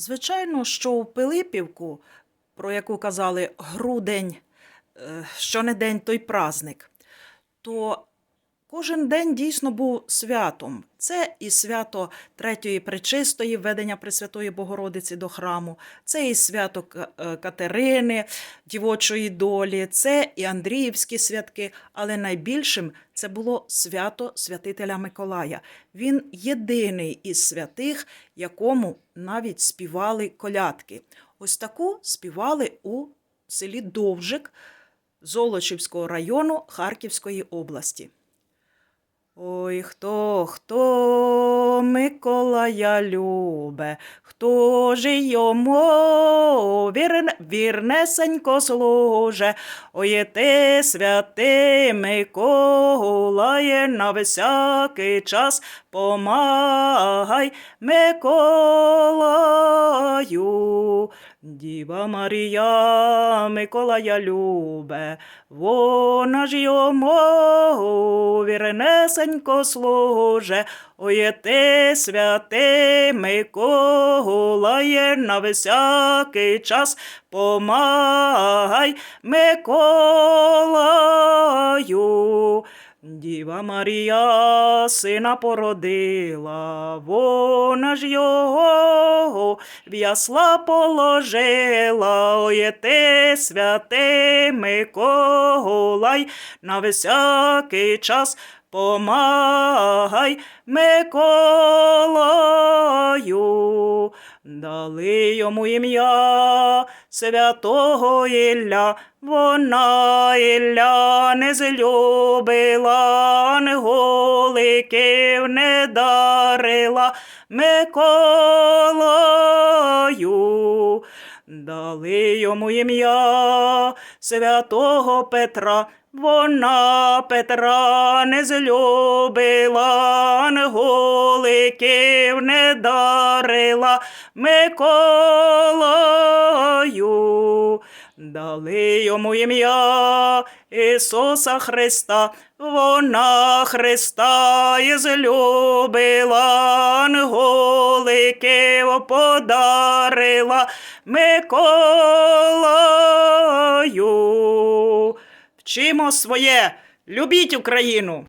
Звичайно, що у Пилипівку, про яку казали грудень, е, що не день, той праздник, то кожен день дійсно був святом. Це і свято Третьої Пречистої, введення Пресвятої Богородиці до храму, це і свято е, Катерини, дівочої долі, це і Андріївські святки, але найбільшим це було свято святителя Миколая. Він єдиний із святих, якому навіть співали колядки. Ось таку співали у селі Довжик Золочівського району Харківської області. Ой, хто, хто Миколая любе, хто ж йому вірн, вірнесенько служе, ой, ти святий Миколає, на всякий час помагай Миколаю. Діва Марія Миколая любе, вона ж йому вірнесенько служе, ой, ти святий Миколає, на всякий час помагай Миколаю. Діва Марія сина породила, вона ж його в ясла положила, ой, ти святий Миколай, на всякий час помагай Миколаю. Дали йому ім'я святого Ілля, вона Ілля не злюбила, голиків не дарила Миколаю. Дали йому ім'я святого Петра, вона Петра не злюбила, анголиків не дарила Миколаю. Дали йому ім'я Ісуса Христа, вона Христа і злюбила, анголиків подарила Миколаю. Вчимо своє, любіть Україну!